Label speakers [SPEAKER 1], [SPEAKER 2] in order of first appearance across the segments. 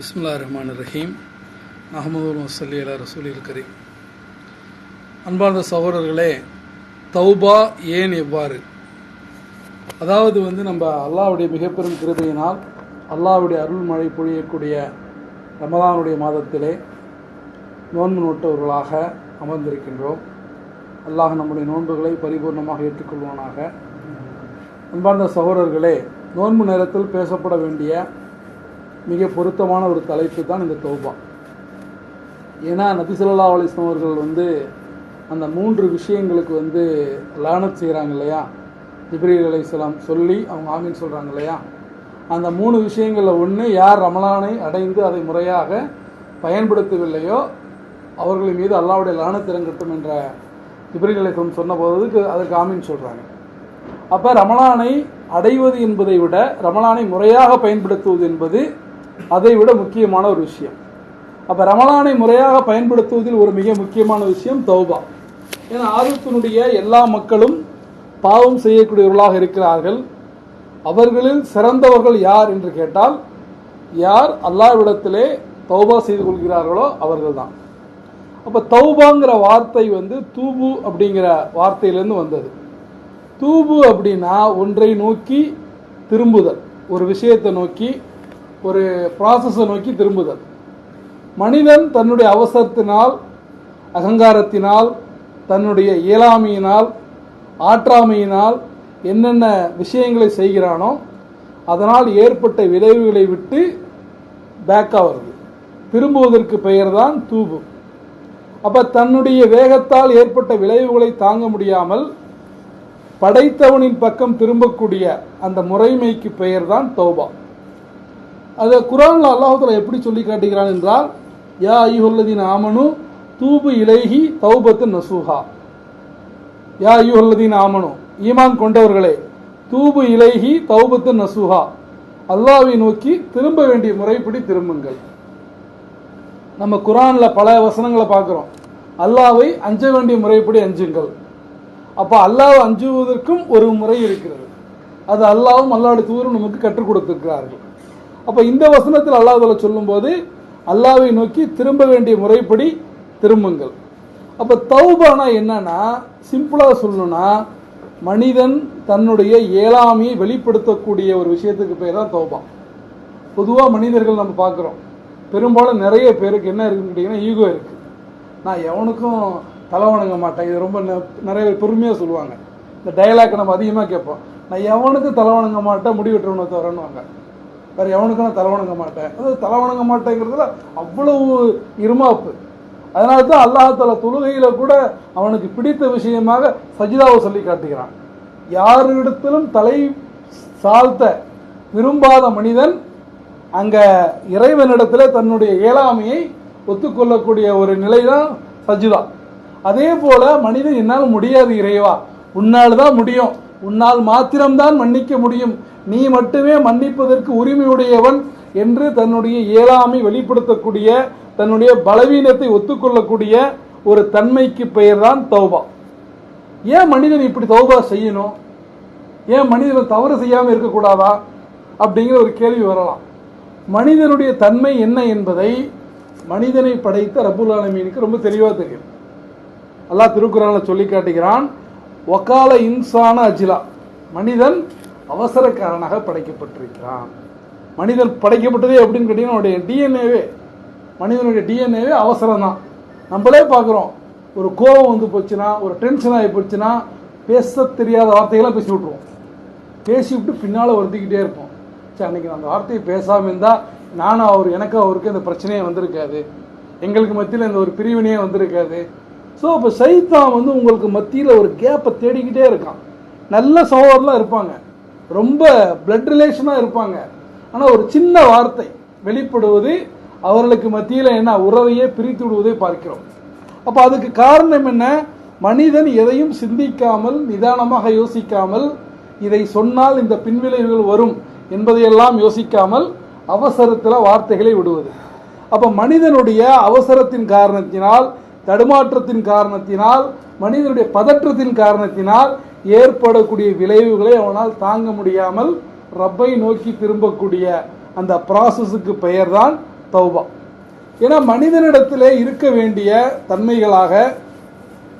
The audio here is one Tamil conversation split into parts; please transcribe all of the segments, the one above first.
[SPEAKER 1] பிஸ்மில்லா ரஹ்மான் ரஹீம் அஹமது வசல்லி அலா சொல்லியிருக்கிறேன் அன்பார்ந்த சகோதரர்களே தௌபா ஏன் எவ்வாறு? அதாவது வந்து நம்ம அல்லாவுடைய மிகப்பெரும் கிருபையினால் அல்லாவுடைய அருள் மழை பொழியக்கூடிய ரமதானுடைய மாதத்திலே நோன்பு நோட்டவர்களாக அமர்ந்திருக்கின்றோம். அல்லாஹ் நம்முடைய நோன்புகளை பரிபூர்ணமாக ஏற்றுக்கொள்வானாக. அன்பார்ந்த சகோதரர்களே நோன்பு நேரத்தில் பேசப்பட வேண்டிய மிக பொருத்தமான ஒரு தலைப்பு தான் இந்த தௌபா. ஏன்னா நபிசல்லா அலிஸ்லாம் அவர்கள் வந்து அந்த மூன்று விஷயங்களுக்கு வந்து லானத் செய்கிறாங்க இல்லையா? ஜிப்ரீல் அலைஹிஸ்ஸலாம் சொல்லி அவங்க ஆமீன் சொல்கிறாங்க இல்லையா? அந்த மூணு விஷயங்களில் ஒன்று யார் ரமலானை அடைந்து அதை முறையாக பயன்படுத்தவில்லையோ அவர்கள் மீது அல்லாவுடைய லானத் இறங்கட்டும் என்ற ஜிப்ரீல் அலைஹிஸ்ஸலாம் சொன்னபோதுக்கு அதற்கு ஆமீன் சொல்கிறாங்க அப்போ ரமலானை அடைவது என்பதை விட ரமலானை முறையாக பயன்படுத்துவது என்பது அதை விட முக்கியமான ஒரு விஷயம். அப்போ ரமலானை முறையாக பயன்படுத்துவதில் ஒரு மிக முக்கியமான விஷயம் தௌபா. ஏன்னா ஆர்வத்தினுடைய எல்லா மக்களும் பாவம் செய்யக்கூடியவர்களாக இருக்கிறார்கள். அவர்களில் சிறந்தவர்கள் யார் என்று கேட்டால் யார் அல்லாவிடத்திலே தௌபா செய்து கொள்கிறார்களோ அவர்கள் தான் அப்போ தௌபாங்கிற வார்த்தை வந்து தூபு அப்படிங்கிற வார்த்தையிலேருந்து வந்தது. தூபு அப்படின்னா ஒன்றை நோக்கி திரும்புதல். ஒரு விஷயத்தை நோக்கி ஒரு ப்ராசஸை நோக்கி திரும்புதல். மனிதன் தன்னுடைய அவசரத்தினால் அகங்காரத்தினால் தன்னுடைய இயலாமையினால் ஆற்றாமையினால் என்னென்ன விஷயங்களை செய்கிறானோ அதனால் ஏற்பட்ட விளைவுகளை விட்டு பேக்காக வருது. திரும்புவதற்கு பெயர் தான் தூபு. அப்போ தன்னுடைய வேகத்தால் ஏற்பட்ட விளைவுகளை தாங்க முடியாமல் படைத்தவனின் பக்கம் திரும்பக்கூடிய அந்த முறைமைக்கு பெயர் தான் தௌபா. அதை குரான்ல அல்லாஹத்தில் எப்படி சொல்லி காட்டுகிறான் என்றால் யா ஐயுல்லதீன் ஆமனு தூபு இலைஹி தௌபத்து நசூஹா. யா ஐயுல்லதீன் ஆமனு ஈமான் கொண்டவர்களே தூபு இலைஹி தௌபத்து நசூஹா. அல்லாவை நோக்கி திரும்ப வேண்டிய முறைப்படி திரும்புங்கள். நம்ம குரானில் பல வசனங்களை பார்க்குறோம். அல்லாவை அஞ்ச வேண்டிய முறைப்படி அஞ்சுங்கள். அப்போ அல்லாஹ் அஞ்சுவதற்கும் ஒரு முறை இருக்கிறது. அது அல்லாவும் அல்லாவுடைய தூரம் நமக்கு கற்றுக் கொடுத்துருக்கிறார்கள். அப்போ இந்த வசனத்தில் அல்லாஹால சொல்லும்போது அல்லாவை நோக்கி திரும்ப வேண்டிய முறைப்படி திரும்புங்கள். அப்போ தௌபானா என்னன்னா சிம்பிளாக சொல்லணும்னா மனிதன் தன்னுடைய இயலாமையை வெளிப்படுத்தக்கூடிய ஒரு விஷயத்துக்கு பேர் தான் தௌபா. பொதுவாக மனிதர்கள் நம்ம பார்க்குறோம். பெரும்பாலும் நிறைய பேருக்கு என்ன இருக்குன்னு கேட்டிங்கன்னா ஈகோ இருக்குது நான் எவனுக்கும் தலை வணங்க மாட்டேன். இது ரொம்ப நெ- நிறைய பேர் பெருமையாக சொல்லுவாங்க. இந்த டயலாக் நம்ம அதிகமாக கேட்போம். நான் எவனுக்கும் தலை வணங்க மாட்டேன் முடிவெட்டுறவனை தவறன்னுவாங்க வேறு எவனுக்கும் நான் தலை வணங்க மாட்டேன். அதாவது தலை வணங்க மாட்டேங்கிறதுல அவ்வளவு இருமாப்பு. அதனால தான் அல்லாஹால தொழுகையில் கூட அவனுக்கு பிடித்த விஷயமாக சஜிதாவை சொல்லி காட்டுகிறான். யாரிடத்திலும் தலை சாழ்த்த விரும்பாத மனிதன் அங்கே இறைவனிடத்தில் தன்னுடைய இயலாமையை ஒத்துக்கொள்ளக்கூடிய ஒரு நிலை தான் சஜிதா. அதே போல மனிதன் என்னால் முடியாது இறைவா. உன்னால் தான் முடியும். உன்னால் மாத்திரம்தான் மன்னிக்க முடியும் நீ மட்டுமே மன்னிப்பதற்கு உரிமையுடையவன் என்று தன்னுடைய இயலாமை வெளிப்படுத்தக்கூடிய தன்னுடைய பலவீனத்தை ஒத்துக்கொள்ளக்கூடிய ஒரு தன்மைக்கு பெயர் தான் தௌபா. ஏன் மனிதன் இப்படி தௌபா செய்யணும்? ஏன் மனிதன் தவறு செய்யாமல் இருக்கக்கூடாதா? அப்படிங்கிற ஒரு கேள்வி வரலாம். மனிதனுடைய தன்மை என்ன என்பதை மனிதனை படைத்த ரபுல் ஆலமீனுக்கு ரொம்ப தெளிவாக தெரியும். அல்லாஹ் திருக்குறானில் சொல்லி காட்டுகிறான் ஒக்கால இன்சான அஜிலா. மனிதன் அவசரக்காரனாக படைக்கப்பட்டிருக்கிறான். மனிதன் படைக்கப்பட்டதே அப்படின்னு கேட்டீங்கன்னா அவனுடைய டிஎன்ஏவே மனிதனுடைய டிஎன்ஏவே அவசரம் தான் நம்மளே பார்க்குறோம் ஒரு கோபம் வந்து போச்சுன்னா ஒரு டென்ஷன் ஆகி போச்சுன்னா பேச தெரியாத வார்த்தைகளாக பேசி விட்ருவோம் பேசி விட்டு பின்னால் வருத்திக்கிட்டே இருப்போம். சரி அன்னைக்கு நான் அந்த வார்த்தையை பேசாமல் இருந்தால் நானும் அவர் எனக்கும் அவருக்கு இந்த பிரச்சனையே வந்திருக்காது. எங்களுக்கு மத்தியில் இந்த ஒரு பிரிவினையே வந்திருக்காது. ஸோ இப்போ சைத்தான் வந்து உங்களுக்கு மத்தியில் ஒரு கேப்பை தேடிக்கிட்டே இருக்கான். நல்ல சகோதரலாம் இருப்பாங்க. ரொம்ப பிளட் ரிலேஷனாக இருப்பாங்க. ஆனால் ஒரு சின்ன வார்த்தை வெளிப்படுவது அவர்களுக்கு மத்தியில் என்ன உறவையே பிரித்து விடுவதை பார்க்கிறோம். அப்போ அதுக்கு காரணம் என்ன? மனிதன் எதையும் சிந்திக்காமல் நிதானமாக யோசிக்காமல் இதை சொன்னால் இந்த பின்விளைவுகள் வரும் என்பதையெல்லாம் யோசிக்காமல் அவசரத்தில் வார்த்தைகளை விடுவது. அப்போ மனிதனுடைய அவசரத்தின் காரணத்தினால் தடுமாற்றத்தின் காரணத்தினால் மனிதனுடைய பதற்றத்தின் காரணத்தினால் ஏற்படக்கூடிய விளைவுகளை அவனால் தாங்க முடியாமல் ரப்பை நோக்கி திரும்பக்கூடிய அந்த ப்ராசஸுக்கு பெயர் தான் தௌபா. ஏன்னா மனிதனிடத்திலே இருக்க வேண்டிய தன்மைகளாக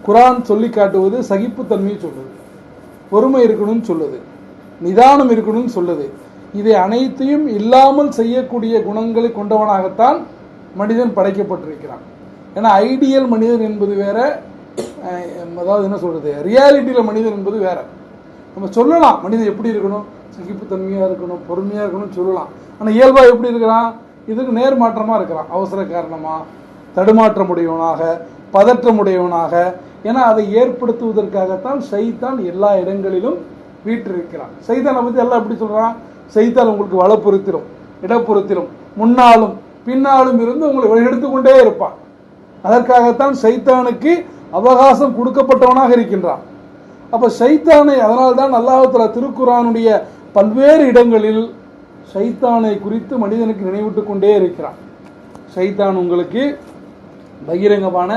[SPEAKER 1] குரான் சொல்லி காட்டுவது சகிப்புத்தன்மையை சொல்லுது. பொறுமை இருக்கணும்னு சொல்லுது. நிதானம் இருக்கணும்னு சொல்லுது. இதை அனைத்தையும் இல்லாமல் செய்யக்கூடிய குணங்களை கொண்டவனாகத்தான் மனிதன் படைக்கப்பட்டிருக்கிறான். ஏன்னா ஐடியல் மனிதன் என்பது வேற அதாவது என்ன சொல்கிறது ரியாலிட்டியில் மனிதன் என்பது வேறு. நம்ம சொல்லலாம் மனிதன் எப்படி இருக்கணும்? சகிப்புத்தன்மையாக இருக்கணும் பொறுமையாக இருக்கணும்னு சொல்லலாம். ஆனால் இயல்பாக எப்படி இருக்கிறான்? இதுக்கு நேர்மாற்றமாக இருக்கிறான். அவசர காரணமாக தடுமாற்றமுடையவனாக பதற்றமுடையவனாக. ஏன்னா அதை ஏற்படுத்துவதற்காகத்தான் சைத்தான் எல்லா இடங்களிலும் வீற்றிருக்கிறான். சைத்தானை பற்றி எல்லாம் எப்படி சொல்கிறான் செய்தால் உங்களுக்கு வளப்புறுத்திலும் இடப்புறத்திலும் முன்னாலும் பின்னாலும் இருந்து உங்களை வழியெடுத்து கொண்டே இருப்பான். அதற்காகத்தான் சைத்தானுக்கு அவகாசம் கொடுக்கப்பட்டவனாக இருக்கின்றான். அப்போ சைத்தானை அதனால்தான் அல்லாஹால திருக்குறானுடைய பல்வேறு இடங்களில் சைத்தானை குறித்து மனிதனுக்கு நினைவிட்டு கொண்டே இருக்கிறான். சைத்தான் உங்களுக்கு பகிரங்கமான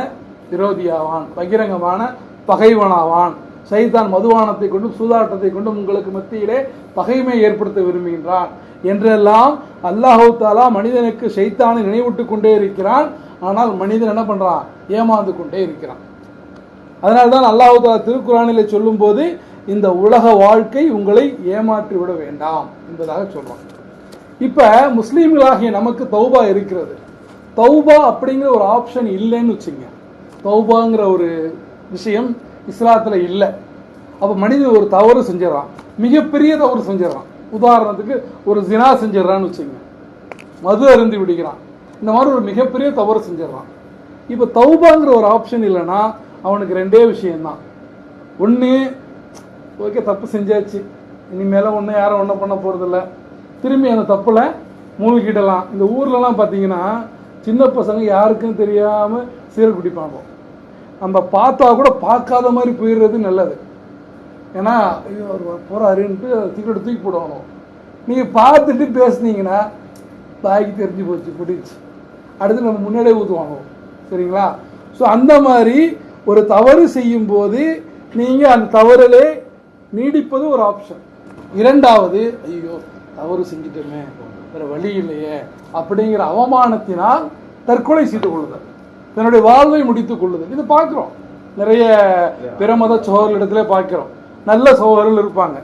[SPEAKER 1] விரோதியாவான் பகிரங்கமான பகைவனாவான். சைத்தான் மதுவானத்தை கொண்டும் சூதாட்டத்தை கொண்டும் உங்களுக்கு மத்தியிலே பகைமை ஏற்படுத்த விரும்புகின்றான். என்றெல்லாம் அல்லாஹு தாலா மனிதனுக்கு சைத்தானை நினைவிட்டு கொண்டே இருக்கிறான். ஆனால் மனிதன் என்ன பண்றான்? ஏமாந்து கொண்டே இருக்கிறான். அதனால்தான் அல்லாஹு தாலா திருக்குறானிலே சொல்லும்போது இந்த உலக வாழ்க்கை உங்களை ஏமாற்றி விட வேண்டாம் என்பதாக சொல்றான் இப்ப முஸ்லீம்களாகிய நமக்கு தௌபா இருக்கிறது. தௌபா அப்படிங்கிற ஒரு ஆப்ஷன் இல்லைன்னு வச்சுங்க. தௌபாங்கிற ஒரு விஷயம் இஸ்லாத்தில் இல்லை. அப்போ மனிதன் ஒரு தவறு செஞ்சிடறான். மிகப்பெரிய தவறு செஞ்சிடறான். உதாரணத்துக்கு ஒரு ஜினா செஞ்சிடறான்னு வச்சுங்க. மது அருந்தி விடுகிறான். இந்த மாதிரி ஒரு மிகப்பெரிய தவறு செஞ்சிடறான். இப்போ தௌபாங்கிற ஒரு ஆப்ஷன் இல்லைன்னா அவனுக்கு ரெண்டே விஷயம்தான். ஒன்று ஓகே தப்பு செஞ்சாச்சு. இனிமேல் ஒன்றும் யாரும் ஒன்றும் பண்ண போகிறதில்ல திரும்பி அந்த தப்பில் மூழ்கிடலாம். இந்த ஊர்லலாம் பார்த்தீங்கன்னா சின்ன பசங்க யாருக்கும் தெரியாமல் சீரல் குடிப்பாங்க. நம்ம பார்த்தா கூட பார்க்காத மாதிரி போயிடுறது நல்லது. ஏன்னா ஐயோ அவர் போகிறாருன்ட்டு சீக்கிரம் தூக்கி போடணும் நீங்கள் பார்த்துட்டு பேசுனீங்கன்னா தாய்க்கு தெரிஞ்சு போச்சு குடிச்சு அடுத்து நம்ம முன்னாடியே ஊற்றுவாங்க சரிங்களா? ஸோ அந்த மாதிரி ஒரு தவறு செய்யும் போது நீங்கள் அந்த தவறிலே நீடிப்பது ஒரு ஆப்ஷன் இரண்டாவது ஐயோ தவறு செஞ்சிட்டோமே வேறு வழி இல்லையே அப்படிங்கிற அவமானத்தினால் தற்கொலை செய்து கொள்ளுதல். தன்னுடைய வாழ்வை முடித்துக் கொள்ளுதல். இது பார்க்குறோம். நிறைய பிற மத சகோதரர்களிடத்துல பார்க்கிறோம். நல்ல சோகர்கள் இருப்பாங்க.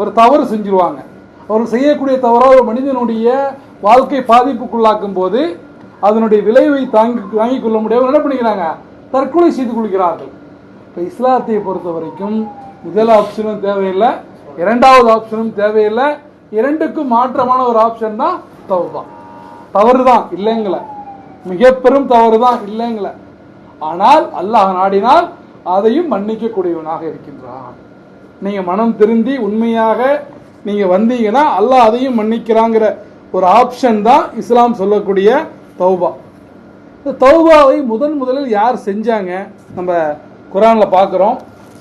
[SPEAKER 1] ஒரு தவறு செஞ்சிருவாங்க. அவர்கள் செய்யக்கூடிய தவறாக ஒரு மனிதனுடைய வாழ்க்கை பாதிப்புக்குள்ளாக்கும் போது அதனுடைய விளைவை தாங்கி தாங்கிக் கொள்ள முடியாமல் என்ன பண்ணிக்கிறாங்க? தற்கொலை செய்து கொள்கிறார்கள். இப்போ இஸ்லாத்தை பொறுத்த வரைக்கும் முதல் ஆப்ஷனும் தேவையில்லை. இரண்டாவது ஆப்ஷனும் தேவையில்லை. இரண்டுக்கும் மாற்றமான ஒரு ஆப்ஷன் தான் தௌபா. தவறு தான் இல்லைங்கள. மிக பெரும் தவறு தான் இல்லைங்கள. ஆனால் அல்லாஹ் நாடினால் அதையும் மன்னிக்கக்கூடியவனாக இருக்கின்றான். நீங்கள் மனம் திருந்தி உண்மையாக நீங்கள் வந்தீங்கன்னா அல்லாஹ் அதையும் மன்னிக்கிறாங்கிற ஒரு ஆப்ஷன் தான் இஸ்லாம் சொல்லக்கூடிய தௌபா. இந்த தௌபாவை முதன் முதலில் யார் செஞ்சாங்க நம்ம குரானில் பார்க்குறோம்.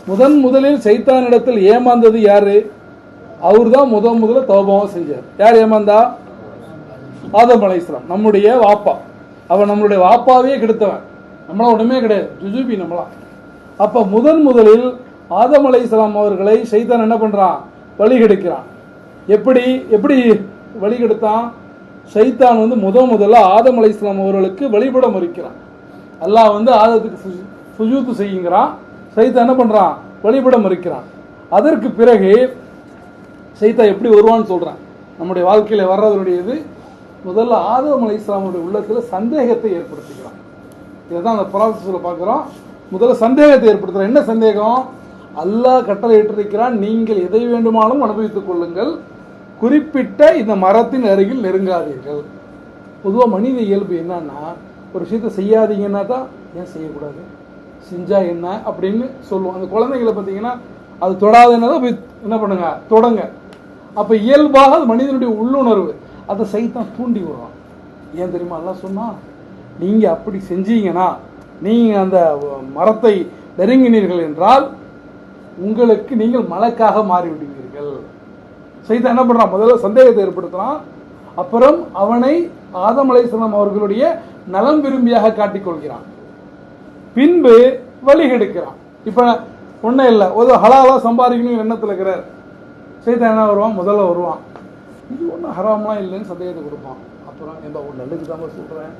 [SPEAKER 1] முதன் முதலில் சைத்தானிடத்தில் ஏமாந்தது யார்? அவர் தான் முதன் முதல்ல தௌபாவை செஞ்சார். யார் ஏமாந்தா? ஆதம் அலைஹிஸ்ஸலாம் நம்முடைய வாப்பா. அவன் நம்மளுடைய வாப்பாவே கெடுத்தவன். நம்மளா ஒன்றுமே கிடையாது. ஜுஜூபி நம்மளாம் அப்போ முதன் முதலில் ஆதம் அலைஹிஸ்ஸலாம் அவர்களை சைத்தான் என்ன பண்ணுறான் வழி கெடுக்கிறான். எப்படி? எப்படி வழி கெடுத்தான்? சைத்தான் வந்து முத முதல்ல ஆதம் அலைஹிஸ்ஸலாம் அவர்களுக்கு வழிபட மறுக்கிறான். அல்லாஹ் வந்து ஆதத்துக்கு சுஜு- சுஜூத்து செய்யுங்கிறான். சைத்தான் என்ன பண்ணுறான் வழிபட மறுக்கிறான். அதற்கு பிறகு சைத்தா எப்படி வருவான்னு சொல்கிறான் நம்முடைய வாழ்க்கையில் வர்றதனுடையது முதல்ல ஆதம் அலை இஸ்லாமுடைய உள்ளத்தில் சந்தேகத்தை ஏற்படுத்திக்கிறான் இதுதான் அந்த ப்ராசஸில் பார்க்குறோம். முதல்ல சந்தேகத்தை ஏற்படுத்துகிறான். என்ன சந்தேகம்? அல்லாஹ் கட்டளை இட்டிருக்கிறான் நீங்கள் எதை வேண்டுமானாலும் அனுபவித்துக் கொள்ளுங்கள். குறிப்பிட்ட இந்த மரத்தின் அருகில் நெருங்காதீர்கள். பொதுவாக மனித இயல்பு என்னன்னா ஒரு விஷயத்தை செய்யாதீங்கன்னா தான் ஏன் செய்யக்கூடாது? செஞ்சா என்ன அப்படின்னு சொல்லுவோம். அந்த குழந்தைகளை பார்த்தீங்கன்னா அது தொடாதுன்னா போய் என்ன பண்ணுங்க? தொடங்க. அப்போ இயல்பாக அது மனிதனுடைய உள்ளுணர்வு. அதை சைத்தான் தூண்டி விடுறோம் ஏன் தெரியுமா? எல்லாம் சொன்னா நீங்கள் அப்படி செஞ்சீங்கன்னா நீங்கள் அந்த மரத்தை நெருங்கினீர்கள் என்றால் உங்களுக்கு நீங்கள் மலக்காக மாறிவிடுவீர்கள். சைத்தான் என்ன பண்ணுறான் முதல்ல சந்தேகத்தை ஏற்படுத்துகிறான் அப்புறம் அவனை ஆதம் அவர்களுடைய நலம் விரும்பியாக காட்டிக்கொள்கிறான் பின்பு வழி கெடுக்கிறான். இப்போ ஒன்றும் இல்லை. ஒரு ஹலாலாக சம்பாதிக்கணும் எண்ணத்தில் இருக்கிறார்? சைத்தான் என்ன வருவான்? முதல்ல வருவான். இது ஒன்றும் ஹராம்லாம் இல்லைன்னு சந்தேகத்தை கொடுப்பான். அப்புறம் ஏன்பா ஒரு நல்லதுக்கு தான் சொல்கிறேன்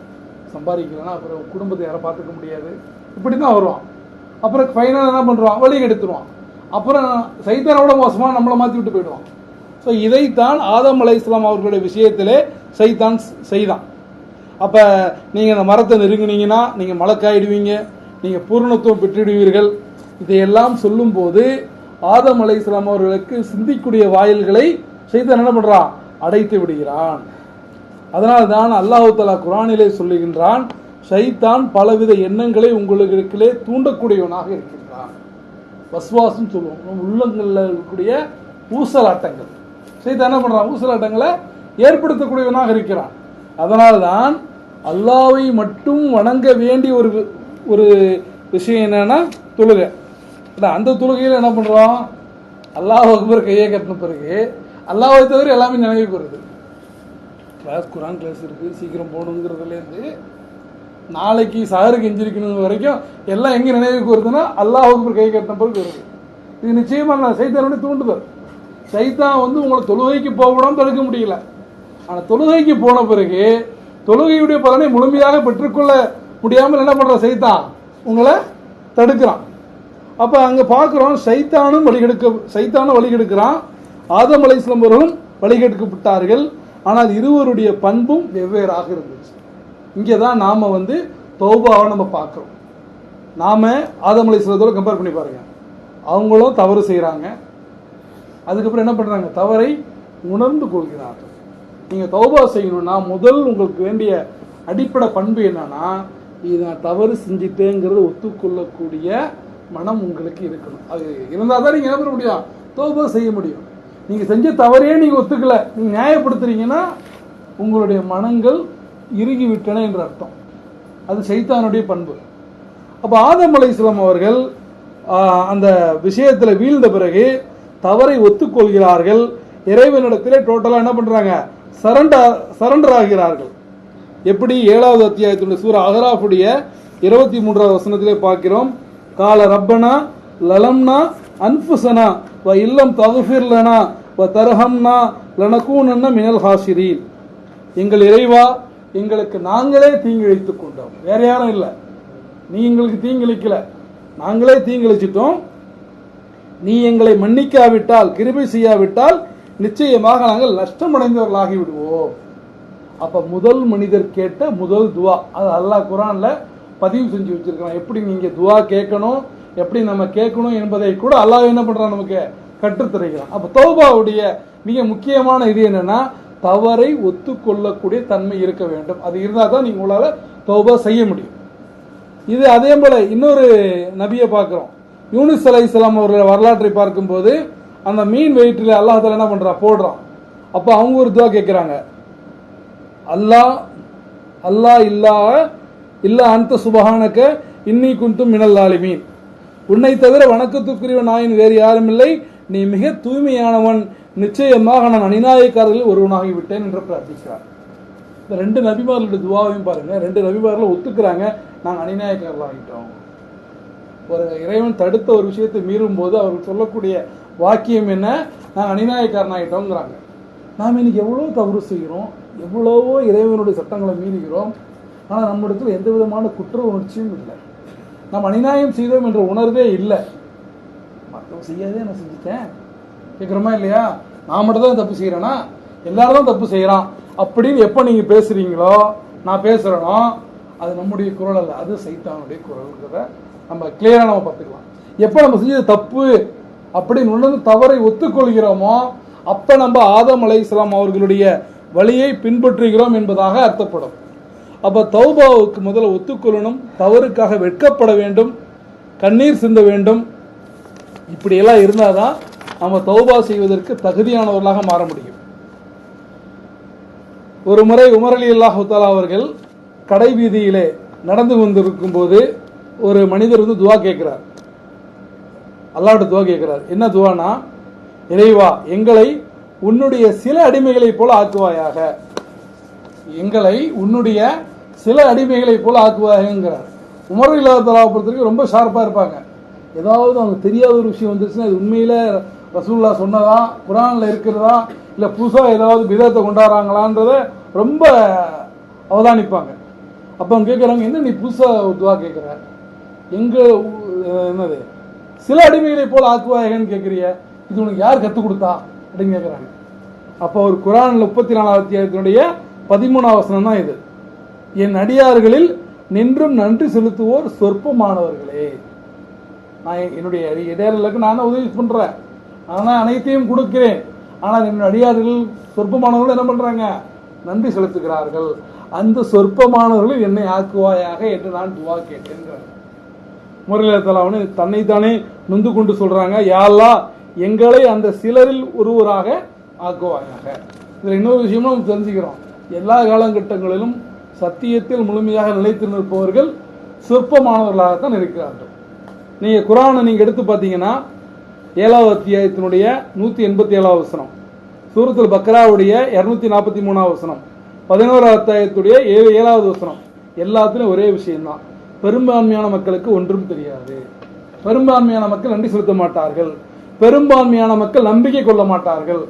[SPEAKER 1] சம்பாதிக்கலன்னா அப்புறம் குடும்பத்தை யாரை பார்த்துக்க முடியாது. இப்படி தான் வருவான். அப்புறம் ஃபைனல் என்ன பண்ணுறான் வழி கெடுத்துருவான். அப்புறம் சைத்தானோட மோசமாக நம்மளை மாற்றி விட்டு போயிடுவான். ஸோ இதைத்தான் ஆதம் அலை இஸ்லாம் அவர்களுடைய விஷயத்திலே சைத்தான் செய்தான். அப்போ நீங்கள் அந்த மரத்தை நெருங்கினீங்கன்னா நீங்கள் மலக்காயிடுவீங்க நீங்கள் பூரணத்துவம் பெற்றிடுவீர்கள் இதையெல்லாம் சொல்லும்போது ஆதம் அலை இஸ்லாம் அவர்களுக்கு சிந்திக்கூடிய வாயில்களை சைத்தான் என்ன பண்ணுறான் அடைத்து விடுகிறான். அதனால் தான் அல்லாஹு தலா குரானிலே சொல்லுகின்றான் சைத்தான் பலவித எண்ணங்களை உங்களுக்கிலே தூண்டக்கூடியவனாக இருக்கின்றான். வஸ்வாசம் சொல்லுவோம். உள்ளங்களில் இருக்கக்கூடிய ஊசலாட்டங்கள். சைத்தான் என்ன பண்றான் ஊசலாட்டங்களை ஏற்படுத்தக்கூடியவனாக இருக்கிறான். அதனால் தான் அல்லாவை மட்டும் வணங்க வேண்டிய ஒரு ஒரு விஷயம் என்னன்னா தொழுகை. அந்த தொழுகையில் என்ன பண்றோம்? அல்லாஹ் அக்பர் கையை கட்டின பிறகு அல்லாவை தவிர எல்லாமே நினைவுக்கு வருது கிளாஸ் குரான் கிளாஸ் இருக்கு சீக்கிரம் போகணுங்கிறதுலேருந்து நாளைக்கு சாருக்கு எஞ்சிருக்கணும் வரைக்கும் எல்லாம் எங்கே நினைவுக்கு வருதுன்னா அல்லாஹ் அக்பர் கை கட்டின பிறகு வருது. இது நிச்சயமாக நான் சைத்தானுடைய தூண்டுதல். சைத்தான் வந்து உங்களை தொழுகைக்கு போகணும் தடுக்க முடியல. ஆனால் தொழுகைக்கு போன பிறகு தொழுகையுடைய பலனை முழுமையாக பெற்றுக்கொள்ள முடியாமல் என்ன பண்ற சைத்தான்? உங்களை தடுக்கிறான். அப்ப அங்க பார்க்கிறோம் சைத்தானும் வழிகெடுக்க சைத்தானும் வழிகெடுக்கிறான். ஆதம் அலை அவர்களும் வழிகெடுக்கப்பட்டார்கள். ஆனால் இருவருடைய பண்பும் வெவ்வேறாக இருந்துச்சு. இங்கே தான் நாம வந்து தௌபாவை நம்ம பார்க்குறோம். நாம ஆதம் சிலத்தோடு கம்பேர் பண்ணி பாருங்க. அவங்களும் தவறு செய்கிறாங்க அதுக்கப்புறம் என்ன பண்ணுறாங்க தவறை உணர்ந்து கொள்கிறார்கள். நீங்கள் தௌபா செய்யணும்னா முதல் உங்களுக்கு வேண்டிய அடிப்படை பண்பு என்னன்னா இது நான் தவறு செஞ்சிட்டேங்கிறத ஒத்துக்கொள்ளக்கூடிய மனம் உங்களுக்கு இருக்கணும். அது இருந்தால் தான் நீங்கள் என்ன பண்ண முடியும்? தௌபா செய்ய முடியும். நீங்கள் செஞ்ச தவறையே நீங்கள் ஒத்துக்கல. நீங்கள் நியாயப்படுத்துறீங்கன்னா உங்களுடைய மனங்கள் இறுகிவிட்டன என்ற அர்த்தம். அது சைத்தானுடைய பண்பு. அப்போ ஆதம் அலைஹிஸ்ஸலாம் அவர்கள் அந்த விஷயத்தில் வீழ்ந்த பிறகு தவறை ஒத்துக்கொள்கிறார்கள். இறைவனிடத்திலே டோட்டலாக என்ன பண்ணுறாங்க சரண்டர் சரண்டர் ஆகிறார்கள். எப்படி? ஏழாவது அத்தியாயத்துடைய சூர அகராஃபுடைய இருபத்தி மூன்றாவது வசனத்திலே பார்க்கிறோம். கால ரப்பனா லலம்னா அன்புசனா வ இல்லம் தகுஃபிர்லனா வ தர்ஹம்னா லனகூனன்ன மினல் ஹாசிரீன் எங்கள் இறைவா எங்களுக்கு நாங்களே தீங்கிழைத்துக் கொண்டோம். வேற யாரும் இல்லை. நீ எங்களுக்கு தீங்கிழைக்கல. நாங்களே தீங்கிழைச்சிட்டோம். நீ எங்களை மன்னிக்காவிட்டால் கிருபை செய்யாவிட்டால் நிச்சயமாக நாங்கள் நஷ்டமடைந்தவர்களாகி விடுவோம் அப்ப முதல் மனிதர் கேட்ட முதல் துவா. அது அல்லாஹ் குரான்ல பதிவு செஞ்சு வச்சிருக்கான் எப்படி நீங்க துவா கேட்கணும் எப்படி நம்ம கேட்கணும் என்பதை கூட அல்லாஹ் என்ன பண்றான் நமக்கு கற்றுத்தருகிறான். அப்ப தௌபாவுடைய மிக முக்கியமான இது என்னன்னா தவறை ஒத்துக்கொள்ளக்கூடிய தன்மை இருக்க வேண்டும். அது இருந்தால் தான் நீங்க உங்களால் தௌபா செய்ய முடியும். இது அதே போல இன்னொரு நபியை பார்க்குறோம். யூனிஸ் அலை இஸ்லாம் அவர்கள் வரலாற்றை பார்க்கும்போது அந்த மீன் வெயிட்டில் அல்லாஹ் என்ன பண்ணுறா போடுறான். அப்போ அவங்க ஒரு துவா கேட்குறாங்க அல்லாஹ் அல்லாஹ் இல்லா இல்லா அந்த சுபஹானக்க இன்னி குண்டும் மினல்லாலி மீன் உன்னை தவிர வணக்கத்துக்குரிய நாயின் வேறு யாரும் இல்லை. நீ மிக தூய்மையானவன். நிச்சயமாக நான் அநிநாயக்காரர்களில் ஒருவனாகி விட்டேன் என்று பிரார்த்திக்கிறார். இந்த ரெண்டு நபிமார்களுடைய துவாவையும் பாருங்க. ரெண்டு நபிமார்களும் ஒத்துக்கிறாங்க. நாங்கள் அநிநாயக்காரர்களாகிட்டோம் ஆகிட்டோம் ஒரு இறைவன் தடுத்த ஒரு விஷயத்தை மீறும் போது அவர்கள் சொல்லக்கூடிய வாக்கியம் என்ன? நாங்கள் அநிநாயக்காரனாகிட்டோங்கிறாங்க நாம் இன்னைக்கு எவ்வளோ தவறு செய்கிறோம்? எவ்வளவோ இறைவனுடைய சட்டங்களை மீறுகிறோம். ஆனால் நம்மிடத்தில் எந்த விதமான குற்ற உணர்ச்சியும் இல்லை. நாம் அநியாயம் செய்தோம் என்ற உணர்வே இல்லை. மற்றவங்க செய்யாதே நான் செஞ்சுட்டேன். கேட்குறோமா இல்லையா? நான் மட்டும் தான் தப்பு செய்கிறேன்னா எல்லாரும் தான் தப்பு செய்கிறான் அப்படின்னு எப்போ நீங்கள் பேசுகிறீங்களோ நான் பேசுகிறேனோ அது நம்முடைய குரல் அல்ல அது சைத்தானுடைய குரல்கிறத நம்ம கிளியராக நம்ம பார்த்துக்கலாம். எப்போ நம்ம செஞ்சது தப்பு அப்படின்னு உணர்ந்து தவறை ஒத்துக்கொள்கிறோமோ அப்போ நம்ம ஆதம் அலை இஸ்லாம் அவர்களுடைய வழியை பின்பற்றுகிறோம் என்பதாக அர்த்தப்படும். அப்போ தௌபாவுக்கு முதல்ல ஒத்துக்கொள்ளணும் தவறுக்காக வெட்கப்பட வேண்டும் கண்ணீர் சிந்த வேண்டும். இப்படியெல்லாம் இருந்தால் தான் நம்ம தௌபா செய்வதற்கு தகுதியானவர்களாக மாற முடியும். ஒரு முறை உமர் அலி அல்லாஹாலா அவர்கள் கடை வீதியிலே நடந்து கொண்டிருக்கும் போது ஒரு மனிதர் வந்து துவா கேட்குறார். அல்லாட்ட துவா கேட்குறார். என்ன துவானா? இறைவா எங்களை உன்னுடைய சில அடிமைகளைப் போல ஆக்குவாயாக. எங்களை உன்னுடைய சில அடிமைகளைப் போல ஆக்குவாயங்கிறார். உமர் இல்லாதலாவை பொறுத்தவரைக்கும் ரொம்ப ஷார்ப்பாக இருப்பாங்க. ஏதாவது அவங்க தெரியாத ஒரு விஷயம் வந்துருச்சுன்னா இது உண்மையில் ரசூல்லா சொன்னதா? குரானில் இருக்கிறதா? இல்லை புதுசாக ஏதாவது விதத்தை கொண்டாடுறாங்களான்றத ரொம்ப அவதானிப்பாங்க. அப்போ அவங்க கேட்குறாங்க என்ன நீ புதுசாக துவா கேட்குற எங்க என்னது? சில அடிமைகளை போல் ஆக்குவாயகன்னு கேட்குறிய இது உனக்கு யார் கற்றுக் கொடுத்தா? அப்படின்னு கேட்குறாங்க அப்போ ஒரு குரானில் முப்பத்தி நாலாவது அத்தியாயத்தினுடைய பதிமூணாவது வசனம் தான் இது. என் அடியார்களில் நின்றும் நன்றி செலுத்துவோர் சொற்பமானவர்களே. நான் என்னுடைய இடையாளர்களுக்கு நான் உதவி பண்ணுறேன் ஆனால் அனைத்தையும் கொடுக்கிறேன். ஆனால் என்னுடைய அடியார்கள் சொற்பமானவர்கள் என்ன பண்ணுறாங்க நன்றி செலுத்துகிறார்கள். அந்த சொற்பமானவர்கள் என்னை ஆக்குவாயாக என்று நான் துவா கேட்டேன். முரளியில் தலாவனு தன்னைத்தானே நொந்து கொண்டு சொல்கிறாங்க யாரெல்லாம் எங்களை அந்த சிலரில் ஒருவராக ஆக்குவாயாக. இதில் இன்னொரு விஷயமும் நம்ம தெரிஞ்சுக்கிறோம். எல்லா காலகட்டங்களிலும் சத்தியத்தில் முழுமையாக நிலைத்து நிற்பவர்கள் சொற்பமானவர்களாகத்தான் இருக்கிறார்கள். நீங்கள் குரானை நீங்கள் எடுத்து பார்த்தீங்கன்னா ஏழாவது அத்தியாயத்தினுடைய நூற்றி எண்பத்தி ஏழாவது வசனம் சூரத்தில் பக்ராவுடைய இரநூத்தி நாற்பத்தி மூணாவது வசனம் பதினோராவது அத்தியாயத்துடைய ஏழு ஏழாவது வசனம் எல்லாத்துலேயும் ஒரே விஷயம்தான். பெரும்பான்மையான மக்களுக்கு ஒன்றும் தெரியாது. பெரும்பான்மையான மக்கள் நன்றி செலுத்த மாட்டார்கள். பெரும்பான்மையான மக்கள் நம்பிக்கை கொள்ள மாட்டார்கள்.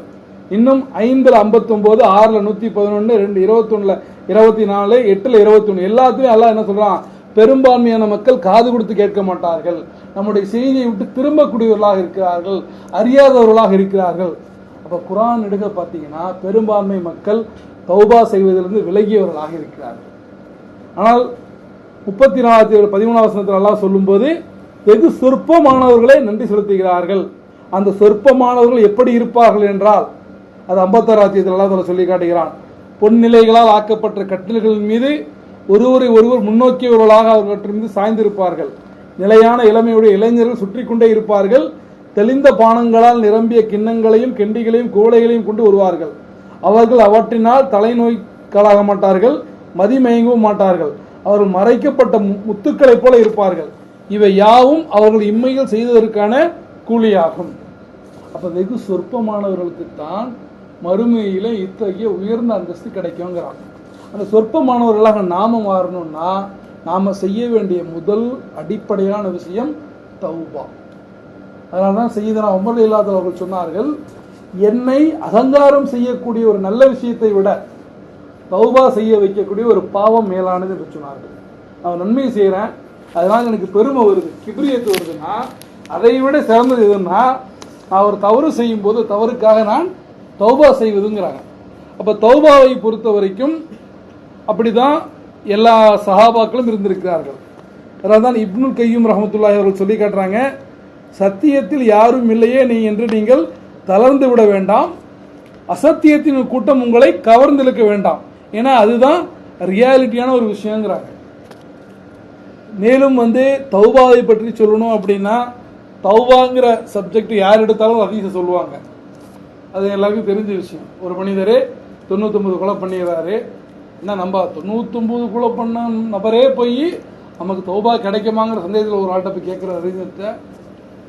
[SPEAKER 1] இன்னும் ஐந்தில் ஐம்பத்தொம்போது ஆறில் நூற்றி பதினொன்று ரெண்டு இருபத்தொன்னுல இருபத்தி நாலு எட்டில் இருபத்தொன்று எல்லாத்துலயும் எல்லாம் என்ன சொல்கிறான் பெரும்பான்மையான மக்கள் காது கொடுத்து கேட்க மாட்டார்கள். நம்முடைய செய்தியை விட்டு திரும்பக்கூடியவர்களாக இருக்கிறார்கள். அறியாதவர்களாக இருக்கிறார்கள். அப்போ குரான் எடுக்க பார்த்தீங்கன்னா பெரும்பான்மை மக்கள் தௌபா செய்வதிலிருந்து விலகியவர்களாக இருக்கிறார்கள். ஆனால் முப்பத்தி நாலாயிரத்தி பதிமூணாவது வசனத்தில் அல்லாஹ் சொல்லும்போது வெகு சொற்பமானவர்களே நன்றி செலுத்துகிறார்கள்? அந்த சொற்பமானவர்கள் எப்படி இருப்பார்கள் என்றால் அது ஐம்பத்தாறாத்தியத்தில் அல்லாஹ் சொல்லி காட்டுகிறான். பொன்னிலைகளால் ஆக்கப்பட்ட கட்டில்களின் மீது ஒருவரை ஒருவர் முன்னோக்கியவர்களாக அவர்கள் மீது சாய்ந்திருப்பார்கள். நிலையான இளமையுடைய இளைஞர்கள் சுற்றி கொண்டே இருப்பார்கள். தெளிந்த பானங்களால் நிரம்பிய கிண்ணங்களையும் கெண்டிகளையும் கோடைகளையும் கொண்டு வருவார்கள். அவர்கள் அவற்றினால் தலைநோய்களாக மாட்டார்கள் மதிமயங்கவும் மாட்டார்கள். அவர்கள் மறைக்கப்பட்ட மு- முத்துக்களைப் போல இருப்பார்கள். இவை யாவும் அவர்கள் இம்மையில் செய்ததற்கான கூலியாகும். அப்போ வெகு சொற்பமானவர்களுக்கு தான் மறுமையில் இத்தகைய உயர்ந்த அந்தஸ்து கிடைக்குங்கிறான் அந்த சொற்பமானவர்களாக நாம மாறணும்னா நாம் செய்ய வேண்டிய முதல் அடிப்படையான விஷயம் தௌபா. அதனால தான் செய்தனா உமர் இல்லாதவர்கள் சொன்னார்கள் என்னை அகங்காரம் செய்யக்கூடிய ஒரு நல்ல விஷயத்தை விட தௌபா செய்ய வைக்கக்கூடிய ஒரு பாவம் மேலானது என்று சொன்னார்கள். நான் நன்மை செய்கிறேன் அதனால் எனக்கு பெருமை வருது கிபிரியத்து வருதுன்னா அதை விட சிறந்தது எதுன்னா நான் ஒரு தவறு செய்யும் போது தவறுக்காக நான் தௌபா செய்வதுங்கிறாங்க. அப்போ தௌபாவை பொறுத்த வரைக்கும் அப்படிதான் எல்லா சஹாபாக்களும் இருந்திருக்கிறார்கள். அதனால் தான் இப்னு கையும் ரஹமத்துல்லாஹி அவர்கள் சொல்லி காட்டுறாங்க சத்தியத்தில் யாரும் இல்லையே நீ என்று நீங்கள் தளர்ந்து விட வேண்டாம். அசத்தியத்தின் கூட்டம் உங்களை கவர்ந்திழுக்க வேண்டாம். ஏன்னா அதுதான் ரியாலிட்டியான ஒரு விஷயங்கிறாங்க. மேலும் வந்து தௌபாவை பற்றி சொல்லணும் அப்படின்னா தௌபாங்கிற சப்ஜெக்ட் யார் எடுத்தாலும் அதிக சொல்லுவாங்க. அது எல்லாருக்கும் தெரிஞ்ச விஷயம். ஒரு மனிதர் தொண்ணூத்தொம்பது கொலை பண்ணிடுறாரு. என்ன நம்ம தொண்ணூத்தொம்பது கொலை பண்ண நபரே போய் நமக்கு தௌபா கிடைக்குமாங்கிற சந்தேகத்தில் ஒரு ஆட்டை போய் கேட்குற அறிஞர்கிட்ட.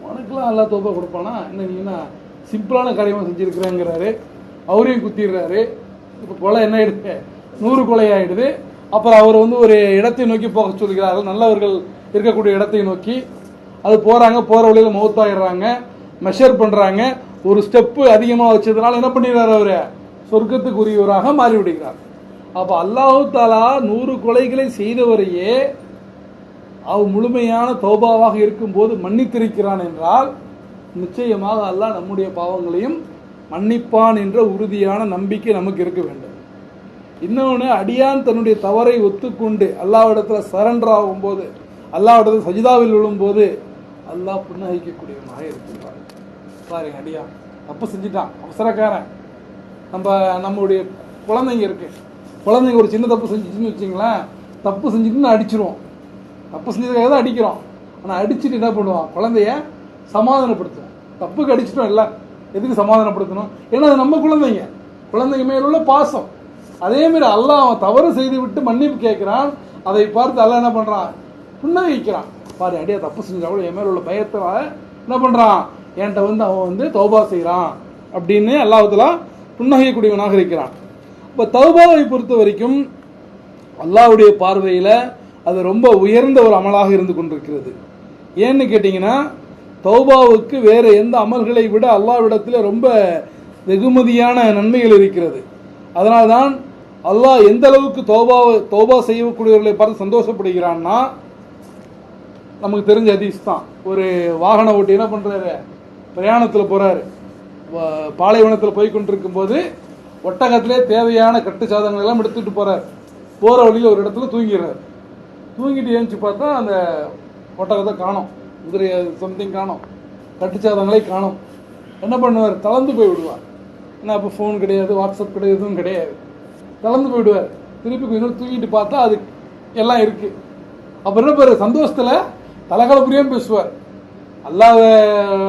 [SPEAKER 1] உனக்குலாம் நல்லா தௌபா கொடுப்பானா? என்ன நீ சிம்பிளான காரியமாக செஞ்சுருக்கிறேங்கிறாரு. அவரையும் குத்திடுறாரு. இப்போ கொலை என்ன ஆயிடுது நூறு கொலை ஆகிடுது அப்புறம் அவர் வந்து ஒரு இடத்தை நோக்கி போக சொல்கிறார்கள் நல்லவர்கள் இருக்கக்கூடிய இடத்தை நோக்கி. அது போகிறாங்க போகிற வழியில மௌத்தாயிடுறாங்க மெஷர் பண்ணுறாங்க ஒரு ஸ்டெப்பு அதிகமாக வச்சதுனால என்ன பண்ணிடுறார் அவர்? சொர்க்கத்துக்குரியவராக மாறி விடுகிறார் அல்லாஹு தாலா நூறு கொலைகளை செய்தவரையே அவ் முழுமையான தௌபாவாக இருக்கும்போது மன்னித்திருக்கிறான் என்றால் நிச்சயமாக அல்லாஹ் நம்முடைய பாவங்களையும் மன்னிப்பான் என்ற உறுதியான நம்பிக்கை நமக்கு இருக்க வேண்டும். இன்னொன்று அடியான் தன்னுடைய தவறை ஒத்துக்கொண்டு அல்லாவிடத்தில் சரண்டர் ஆகும்போது அல்லாவிடத்தில் சஜிதாவில் விழும்போது அல்லாஹ் புன்னகைக்கக்கூடியவனாக இருக்கின்றார் பாருங்க அடியான் தப்பு செஞ்சுட்டான் அவசரக்காரன். நம்ம நம்மளுடைய குழந்தைங்க இருக்கு. குழந்தைங்க ஒரு சின்ன தப்பு செஞ்சுச்சுன்னு வச்சிங்களேன் தப்பு செஞ்சுட்டுன்னு அடிச்சிருவோம். தப்பு செஞ்சதுக்காக தான் அடிக்கிறோம். ஆனால் அடிச்சுட்டு என்ன பண்ணுவோம்? குழந்தைய சமாதானப்படுத்துவோம். தப்புக்கு அடிச்சிட்டோம் இல்லை. எதுக்கு சமாதானப்படுத்தணும்? ஏன்னா அது நம்ம குழந்தைங்க. குழந்தைங்க மேலுள்ள பாசம். அதேமாரி அல்லாஹ் அவன் தவறு செய்து விட்டு மன்னிப்பு கேட்குறான். அதை பார்த்து அல்லாஹ் என்ன பண்ணுறான் புன்னகிக்கிறான். பாரு அடியா தப்பு செஞ்சா கூட என் மேல உள்ள பயத்தில் என்ன பண்ணுறான் என்கிட்ட வந்து அவன் வந்து தௌபா செய்கிறான் அப்படின்னு அல்லாஹத்தில் புன்னகைக்கூடியவனாக இருக்கிறான். இப்போ தௌபாவை பொறுத்த வரைக்கும் அல்லாவுடைய பார்வையில் அது ரொம்ப உயர்ந்த ஒரு அமலாக இருந்து கொண்டிருக்கிறது. ஏன்னு கேட்டிங்கன்னா தௌபாவுக்கு வேறு எந்த அமல்களை விட அல்லாவிடத்தில் ரொம்ப வெகுமதியான நன்மைகள் இருக்கிறது. அதனால்தான் அல்லாஹ் எந்த அளவுக்கு தோபா தோபா செய்யக்கூடியவர்களை பார்த்து சந்தோஷப்படுகிறான்னா நமக்கு தெரிஞ்ச ஹதீஸ் தான். ஒரு வாகன ஓட்டி என்ன பண்ணுறாரு பிரயாணத்தில் போகிறாரு பாலைவனத்தில் போய் கொண்டிருக்கும் போது ஒட்டகத்திலே தேவையான கட்டு சாதனங்கள் எல்லாம் எடுத்துகிட்டு போகிறார் போகிற வழியில ஒரு இடத்துல தூங்கிடுறாரு தூங்கிட்டு ஏஞ்சி பார்த்தா அந்த ஒட்டகத்தை காணும். குதிரை சம்திங் காணும். கட்டுச்சாதங்களை காணோம். என்ன பண்ணுவார்? தளர்ந்து போய் விடுவார். ஏன்னா அப்போ ஃபோன் கிடையாது வாட்ஸ்அப் கிடையாது எதுவும் கிடையாது. கலந்து போயிடுவார். திருப்பி கொஞ்ச நேரம் தூங்கிட்டு பார்த்தா அது எல்லாம் இருக்கு. அப்ப என்ன பாரு சந்தோஷத்தில் தலகலப்புரியும் பேசுவார். அல்லாத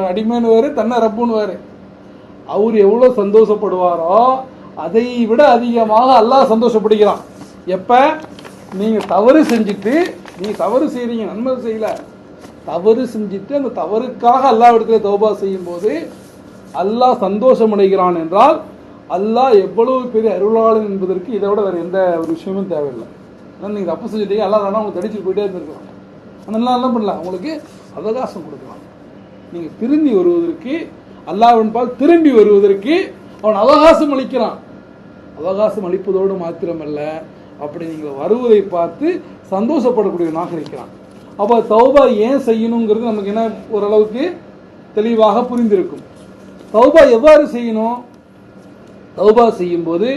[SPEAKER 1] அடிமைன்னுவாரு தன்னை ரப்புன்னுவாரு. அவர் எவ்வளோ சந்தோஷப்படுவாரோ அதை விட அதிகமாக அல்லாஹ் சந்தோஷப்படுகிறான். எப்போ? நீங்கள் தவறு செஞ்சுட்டு நீங்கள் தவறு செய்கிறீங்க நன்மை செய்யல. தவறு செஞ்சுட்டு அந்த தவறுக்காக அல்லாஹ் இடத்துல தௌபா செய்யும்போது அல்லாஹ் சந்தோஷம் அடைகிறான் என்றால் அல்லாஹ் எவ்வளவு பெரிய அருளாளன் என்பதற்கு இதை விட வேறு எந்த ஒரு விஷயமும் தேவையில்லை. ஏன்னா நீங்கள் தப்பு செஞ்சுட்டீங்க அல்லா தானே உங்களுக்கு தடிச்சுட்டு போயிட்டே இருந்திருக்கலாம். அதெல்லாம் என்ன பண்ணலாம் உங்களுக்கு அவகாசம் கொடுக்கலாம். நீங்கள் திரும்பி வருவதற்கு அல்லாவின் பால் திரும்பி வருவதற்கு அவன் அவகாசம் அளிக்கிறான். அவகாசம் அளிப்பதோடு மாத்திரமல்ல அப்படி நீங்கள் வருவதை பார்த்து சந்தோஷப்படக்கூடியவனாக இருக்கிறான். அப்போ தௌபா ஏன் செய்யணுங்கிறது நமக்கு என்ன ஓரளவுக்கு தெளிவாக புரிந்திருக்கும். தௌபா எவ்வாறு செய்யணும்? தௌபா செய்யும்போது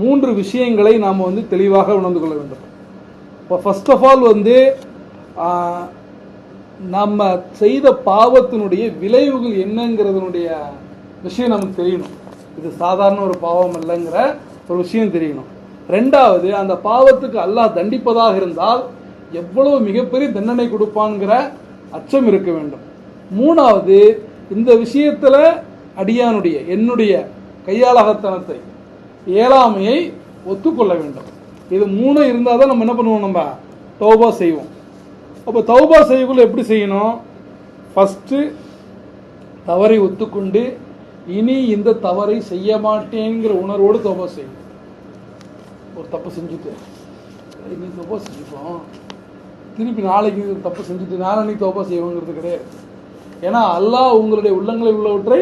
[SPEAKER 1] மூன்று விஷயங்களை நாம் வந்து தெளிவாக உணர்ந்து கொள்ள வேண்டும். இப்போ ஃபர்ஸ்ட் ஆஃப் ஆல் வந்து நம்ம செய்த பாவத்தினுடைய விளைவுகள் என்னங்கிறதுனுடைய விஷயம் நமக்கு தெரியணும். இது சாதாரண ஒரு பாவம் இல்லைங்கிற ஒரு விஷயம் தெரியணும். ரெண்டாவது அந்த பாவத்துக்கு அல்லாஹ் தண்டிப்பதாக இருந்தால் எவ்வளவு மிகப்பெரிய தண்டனை கொடுப்பான்ங்கிற அச்சம் இருக்க வேண்டும். மூணாவது இந்த விஷயத்தில் அடியானுடைய என்னுடைய கையாளகத்தனத்தை ஏழாமையை ஒத்துக்கொள்ள வேண்டும். இது மூணு இருந்தால் தான் நம்ம என்ன பண்ணுவோம் நம்ம? தௌபா செய்வோம். அப்போ தௌபா செய்யக்குள்ள எப்படி செய்யணும்? ஃபஸ்ட்டு தவறை ஒத்துக்கொண்டு இனி இந்த தவறை செய்ய மாட்டேங்கிற உணர்வோடு தௌபா செய்யும் ஒரு தப்பு செஞ்சுட்டு இனி தௌபா செஞ்சுப்போம் திருப்பி நாளைக்கு தப்பு செஞ்சுட்டு நாளைக்கு தௌபா செய்வோங்கிறது கிடையாது. ஏன்னா அல்லாஹ் உங்களுடைய உள்ளங்களை உள்ளவற்றை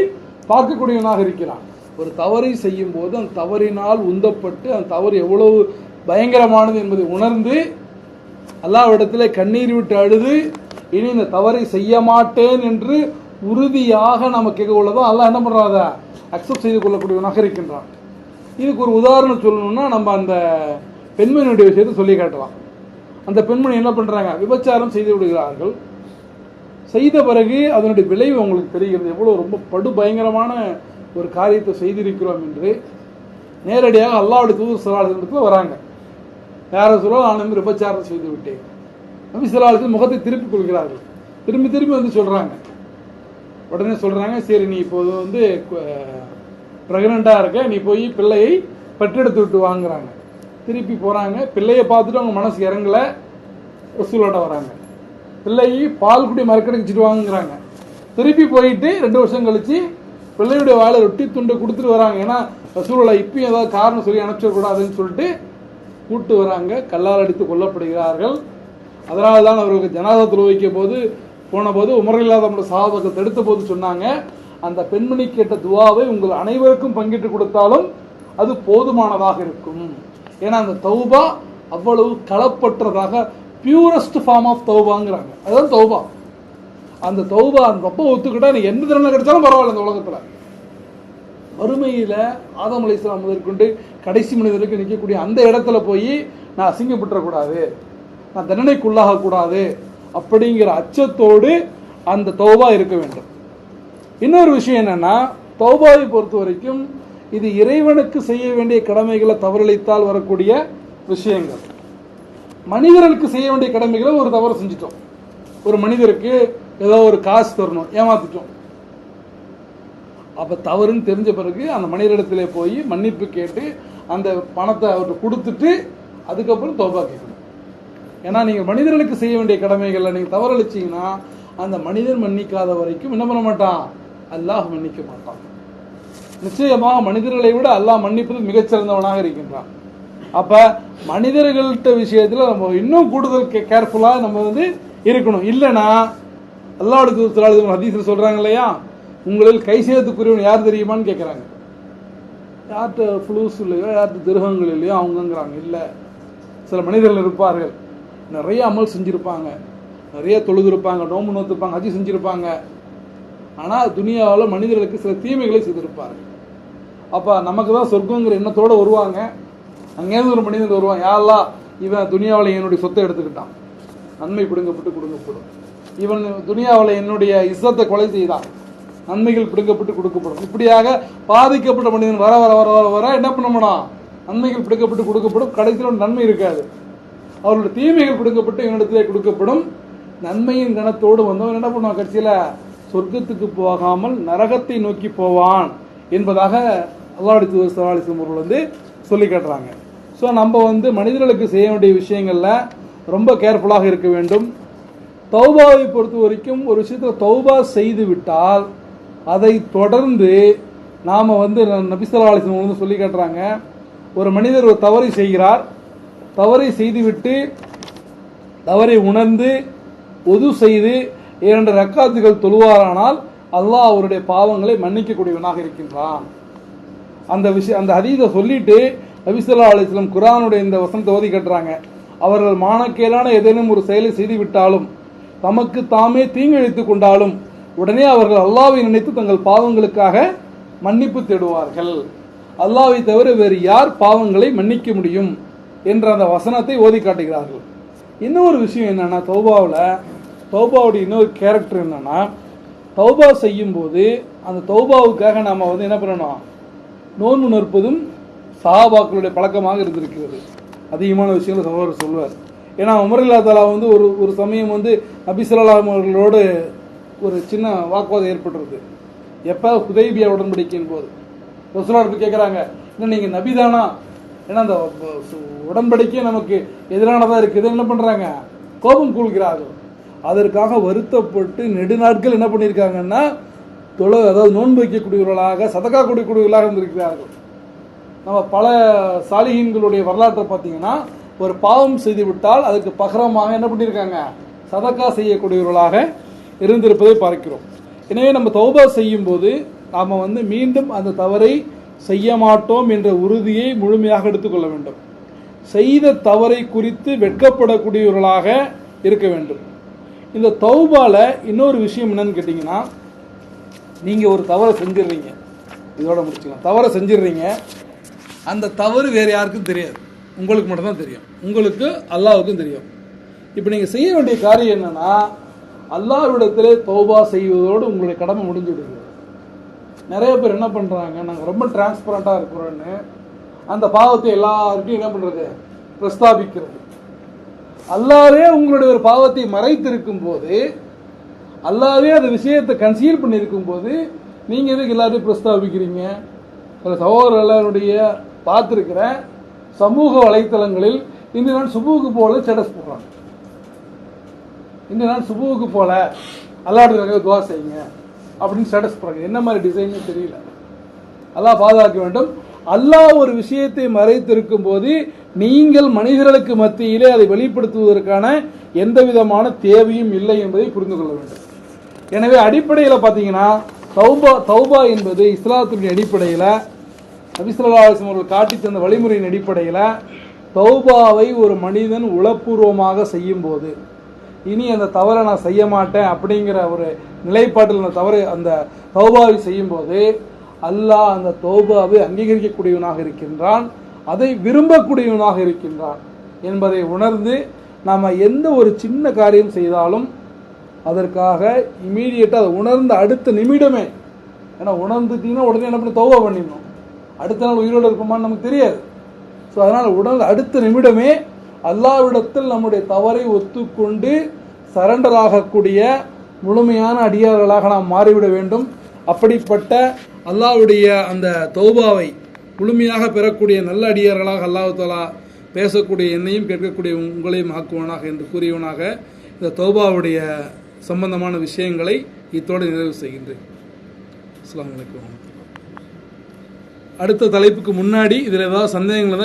[SPEAKER 1] பார்க்கக்கூடியவனாக இருக்கிறான். ஒரு தவறை செய்யும் போது அந்த தவறினால் உந்தப்பட்டு அந்த தவறு எவ்வளவு பயங்கரமானது என்பதை உணர்ந்து அல்லாவிடத்திலே கண்ணீர் விட்டு அழுது இனி இந்த தவறை செய்ய மாட்டேன் என்று உறுதியாக நம்ம கேட்க அல்லாஹ் என்ன பண்ணுறாத அக்செப்ட் செய்து கொள்ளக்கூடியவனாக இருக்கின்றான். இதுக்கு ஒரு உதாரணம் சொல்லணும்னா நம்ம அந்த பெண்மணியுடைய விஷயத்தை சொல்லி காட்டலாம். அந்த பெண்மணி என்ன பண்ணுறாங்க விபச்சாரம் செய்து விடுகிறார்கள். செய்த பிறகு அதனுடைய விளைவு உங்களுக்கு தெரிகிறது. எவ்வளோ ரொம்ப படு பயங்கரமான ஒரு காரியத்தை செய்திருக்கிறோம் என்று நேரடியாக அல்லாவுடைய தூது சலாளத்தில் வராங்க. யார சொல்ல நான் வந்து விபச்சாரம் செய்து விட்டேன். நபி சலாளத்தில் முகத்தை திருப்பிக் கொள்கிறார்கள். திரும்பி திரும்பி வந்து சொல்கிறாங்க உடனே சொல்கிறாங்க சரி நீ இப்போது வந்து ப்ரெக்னெண்ட்டாக இருக்க நீ போய் பிள்ளையை பெற்றெடுத்து விட்டு வாங்குறாங்க. திருப்பி போகிறாங்க பிள்ளையை பார்த்துட்டு அவங்க மனசு இறங்கல. ரசூலோட வராங்க. பிள்ளையை பால் குடி மறக்கடிச்சிட்டு வாங்குறாங்க திருப்பி போயிட்டு ரெண்டு வருஷம் கழிச்சு பிள்ளையுடைய வாழை ரொட்டி துண்டை கொடுத்துட்டு வராங்க. ஏன்னா ரசூலோட இப்பயும் ஏதாவது காரணம் சொல்லி அனுப்பிச்சிடக்கூடாதுன்னு சொல்லிட்டு கூட்டு வராங்க. கல்லால் அடித்து கொல்லப்படுகிறார்கள். அதனால தான் அவர்களுக்கு ஜனாதத்தில் வைக்கும் போது போன போது உமரில்லாத நம்முடைய சாதகத்தை தடுத்த போது சொன்னாங்க அந்த பெண்மணி கேட்ட துவாவை உங்கள் அனைவருக்கும் பங்கிட்டு கொடுத்தாலும் அது போதுமானதாக இருக்கும். ஏன்னா அந்த தௌபா அவ்வளவு களப்பற்றதாக பியூரஸ்ட் ஃபார்ம் ஆஃப் தௌபாங்கிறாங்க அதுதான் தௌபா அந்த தௌபா அந்த ரொம்ப ஒத்துக்கிட்டா நீ எந்த திறனை கிடைச்சாலும் பரவாயில்ல இந்த உலகத்தில். வறுமையில் ஆதம் அலி இஸ்லாம் முதற்கொண்டு கடைசி மனிதருக்கு நிற்கக்கூடிய அந்த இடத்துல போய் நான் அசிங்கப்பட்டுறக்கூடாது. நான் தண்டனைக்குள்ளாகக்கூடாது. அப்படிங்கிற அச்சத்தோடு அந்த தௌபா இருக்க வேண்டும். இன்னொரு விஷயம் என்னென்னா தௌபாவை பொறுத்த வரைக்கும் இது இறைவனுக்கு செய்ய வேண்டிய கடமைகளை தவறளித்தால் வரக்கூடிய விஷயங்கள். மனிதர்களுக்கு செய்ய வேண்டிய கடமைகளை ஒரு தவறு செஞ்சிட்டோம். ஒரு மனிதருக்கு ஏதோ ஒரு காசு தரணும் ஏமாத்திட்டோம். அப்போ தவறுன்னு தெரிஞ்ச பிறகு அந்த மனிதரிடத்தில் போய் மன்னிப்பு கேட்டு அந்த பணத்தை அவர்கிட்ட கொடுத்துட்டு அதுக்கப்புறம் தோபா கேட்கணும். ஏன்னா நீங்கள் மனிதர்களுக்கு செய்ய வேண்டிய கடமைகளை நீங்கள் தவறளிச்சிங்கன்னா அந்த மனிதன் மன்னிக்காத வரைக்கும் என்ன பண்ண மாட்டான்? அல்லாஹ் மன்னிக்க மாட்டான். நிச்சயமாக மனிதர்களை விட அல்லாஹ் மன்னிப்பது மிகச்சிறந்தவனாக இருக்கின்றான். அப்போ மனிதர்கள்ட்ட விஷயத்தில் நம்ம இன்னும் கூடுதல் கே கேர்ஃபுல்லாக நம்ம வந்து இருக்கணும். இல்லைன்னா அல்லாஹ் ஹதீஸ்ல சொல்கிறாங்க இல்லையா? உங்களில் கை சேர்த்துக்குரியவன் யார் தெரியுமான்னு கேட்குறாங்க யார்கிட்ட ஃப்ளூஸ் இல்லையோ யார்கிட்ட திருகங்கள் இல்லையோ அவங்கங்கிறாங்க. இல்லை. சில மனிதர்கள் இருப்பார்கள். நிறைய அமல் செஞ்சுருப்பாங்க. நிறைய தொழுதுருப்பாங்க நோம்பு நோத்துருப்பாங்க அஜி செஞ்சுருப்பாங்க. ஆனால் துனியாவில் மனிதர்களுக்கு சில தீமைகளை செய்திருப்பார்கள். அப்போ நமக்கு தான் சொர்க்கங்கிற எண்ணத்தோடு வருவாங்க. அங்கேருந்து ஒரு மனிதன் வருவான். யாரெல்லாம் இவன் துனியாவில் என்னுடைய சொத்தை எடுத்துக்கிட்டான். நன்மை பிடுங்கப்பட்டு கொடுக்கப்படும். இவன் துனியாவில் என்னுடைய இசத்தை கொலை செய்தான். நன்மைகள் பிடுங்கப்பட்டு கொடுக்கப்படும். இப்படியாக பாதிக்கப்பட்ட மனிதன் வர வர வர வர வர என்ன பண்ணணும் நன்மைகள் பிடுங்கப்பட்டு கொடுக்கப்படும். கடைசியில் ஒரு நன்மை இருக்காது. அவருடைய தீமைகள் பிடுங்கப்பட்டு இவனிடத்திலே கொடுக்கப்படும். நன்மையின் கணத்தோடு வந்தவன் என்ன பண்ணுவான் கடைசியில்? சொர்க்கத்துக்கு போகாமல் நரகத்தை நோக்கி போவான் என்பதாக அல்லாஹ் தூதர் அவர்கள் வந்து சொல்லி காட்டுறாங்க. ஸோ நம்ம வந்து மனிதர்களுக்கு செய்ய வேண்டிய விஷயங்களில் ரொம்ப கேர்ஃபுல்லாக இருக்க வேண்டும். தௌபாவை பொறுத்த வரைக்கும் ஒரு விஷயத்தில் தௌபா செய்து விட்டால் அதை தொடர்ந்து நாம் வந்து நபிசல்லா அலிஸ்லம் வந்து சொல்லி காட்டுறாங்க. ஒரு மனிதர் ஒரு தவறை செய்கிறார். தவறை செய்துவிட்டு தவறை உணர்ந்து ஒது செய்து இரண்டு ரக்காத்துகள் தொழுவாரானால் அல்லாஹ் அவருடைய பாவங்களை மன்னிக்கக்கூடியவனாக இருக்கின்றான். அந்த விஷயம் அந்த அதீதை சொல்லிட்டு நபிசல்லா அலிஸ்லம் குரானுடைய இந்த வசனத்தை ஓதி கட்டுறாங்க. அவர்கள் மானக்கேலான ஏதேனும் ஒரு செயலை செய்து விட்டாலும் தமக்கு தாமே தீங்கிழைத்துக் கொண்டாலும் உடனே அவர்கள் அல்லாவை நினைத்து தங்கள் பாவங்களுக்காக மன்னிப்பு தேடுவார்கள். அல்லாவை தவிர வேறு யார் பாவங்களை மன்னிக்க முடியும் என்ற அந்த வசனத்தை ஓதி காட்டுகிறார்கள். இன்னொரு விஷயம் என்னன்னா தௌபாவில் தௌபாவுடைய இன்னொரு கேரக்டர் என்னன்னா தௌபா செய்யும்போது அந்த தௌபாவுக்காக நாம் வந்து என்ன பண்ணணும்? நோன்பு நிற்பதும் சஹாபாக்களுடைய பழக்கமாக இருந்திருக்கிறது. அதிகமான விஷயங்களை சகோதரர் சொல்வார். ஏன்னா உமரில்லா தாலா வந்து ஒரு ஒரு சமயம் வந்து நபிசல்லாம் அவர்களோடு ஒரு சின்ன வாக்குவாதம் ஏற்பட்டுருது எப்போ? ஹுதைபியா உடன்படிக்கையின் போது. ரசூலாட்டு கேட்குறாங்க இன்னும் நீங்கள் நபிதானா ஏன்னா அந்த உடன்படிக்கை நமக்கு எதிரானதாக இருக்குது. என்ன பண்ணுறாங்க கோபம் கூழ்கிறார்கள் அதற்காக வருத்தப்பட்டு நெடுநாட்கள் என்ன பண்ணியிருக்காங்கன்னா தொலை அதாவது நோன்பு வைக்கக்கூடியவர்களாக சதக்கா கொடுக்கக்கூடியவர்களாக இருந்திருக்கிறார்கள். நம்ம பல சாலிகீன்களுடைய வரலாற்றை பார்த்தீங்கன்னா ஒரு பாவம் செய்துவிட்டால் அதுக்கு பகரமாக என்ன பண்ணியிருக்காங்க? சதக்கா செய்யக்கூடியவர்களாக இருந்திருப்பதை பார்க்கிறோம். எனவே நம்ம தௌபா செய்யும்போது நாம் வந்து மீண்டும் அந்த தவறை செய்ய மாட்டோம் என்ற உறுதியை முழுமையாக எடுத்துக்கொள்ள வேண்டும். செய்த தவறை குறித்து வெட்கப்படக்கூடியவர்களாக இருக்க வேண்டும். இந்த தௌபால இன்னொரு விஷயம் என்னன்னு கேட்டிங்கன்னா நீங்கள் ஒரு தவறை செஞ்சிடுறீங்க. இதோட முடிச்சுக்கலாம். தவறை செஞ்சிடுறீங்க. அந்த தவறு வேறு யாருக்கும் தெரியாது. உங்களுக்கு மட்டும்தான் தெரியும். உங்களுக்கு அல்லாவுக்கும் தெரியும். இப்போ நீங்கள் செய்ய வேண்டிய காரியம் என்னென்னா அல்லாவிடத்தில் தௌபா செய்வதோடு உங்களுடைய கடமை முடிஞ்சுடுது. நிறைய பேர் என்ன பண்ணுறாங்க நாங்கள் ரொம்ப டிரான்ஸ்பரண்ட்டாக இருக்கிறோன்னு அந்த பாவத்தை எல்லாருக்கும் என்ன பண்ணுறது பிரஸ்தாபிக்கிறது. அல்லாவே உங்களுடைய ஒரு பாவத்தை மறைத்திருக்கும் போது அல்லாவே அந்த விஷயத்தை கன்சீல் பண்ணியிருக்கும் போது நீங்கள் எதுக்கு எல்லாத்தையும் பிரஸ்தாபிக்கிறீங்க? சில சகோதரர்களுடைய பார்த்துருக்கிறேன். சமூக வலைத்தளங்களில் இன்று நான் சுபுவுக்கு போல ஸ்டேட்டஸ் போடுறாங்க. இன்று நான் சுபுவுக்கு போல அல்லாடுறதுக்காக துவா செய்யுங்க அப்படின்னு ஸ்டேட்டஸ் போடுறாங்க. என்ன மாதிரி டிசைன்னு தெரியல. அல்லாஹ் பாதுகாக்க வேண்டும். அல்லாஹ் ஒரு விஷயத்தை மறைத்திருக்கும் போது நீங்கள் மனிதர்களுக்கு மத்தியிலே அதை வெளிப்படுத்துவதற்கான எந்த விதமான தேவையும் இல்லை என்பதை புரிந்து கொள்ள வேண்டும். எனவே அடிப்படையில் பார்த்தீங்கன்னா தௌபா தௌபா என்பது இஸ்லாத்தினுடைய அடிப்படையில் நபிசுல்லாஸ்லம் அவர்கள் காட்டி தந்த வழிமுறையின் அடிப்படையில் தௌபாவை ஒரு மனிதன் உளப்பூர்வமாக செய்யும் போது இனி அந்த தவறை நான் செய்ய மாட்டேன் அப்படிங்கிற ஒரு நிலைப்பாட்டில் அந்த தவறு அந்த தௌபாவை செய்யும்போது அல்லாஹ் அந்த தௌபாவை அங்கீகரிக்கக்கூடியவனாக இருக்கின்றான் அதை விரும்பக்கூடியவனாக இருக்கின்றான் என்பதை உணர்ந்து நாம் எந்த ஒரு சின்ன காரியம் செய்தாலும் அதற்காக இமீடியட்டாக அதை உணர்ந்த அடுத்த நிமிடமே ஏன்னா உணர்ந்துட்டீங்கன்னா உடனே என்ன பண்ணி தௌபா பண்ணிடணும். அடுத்த நாள் உயிரோடு இருப்போமான்னு நமக்கு தெரியாது. ஸோ அதனால் உடல் அடுத்த நிமிடமே அல்லாவிடத்தில் நம்முடைய தவறை ஒத்துக்கொண்டு சரண்டர் ஆகக்கூடிய முழுமையான அடியார்களாக நாம் மாறிவிட வேண்டும். அப்படிப்பட்ட அல்லாவுடைய அந்த தௌபாவை முழுமையாக பெறக்கூடிய நல்ல அடியார்களாக அல்லாஹ் தாலா பேசக்கூடிய என்னையும் கேட்கக்கூடிய உங்களையும் ஆக்குவனாக என்று கூறியவனாக இந்த தௌபாவுடைய சம்பந்தமான விஷயங்களை இத்தோடு நிறைவு செய்கின்றேன். அஸ்லாம் வலைக்கம் அடுத்த தலைப்புக்கு முன்னாடி இதில் ஏதாவது சந்தேகங்கள்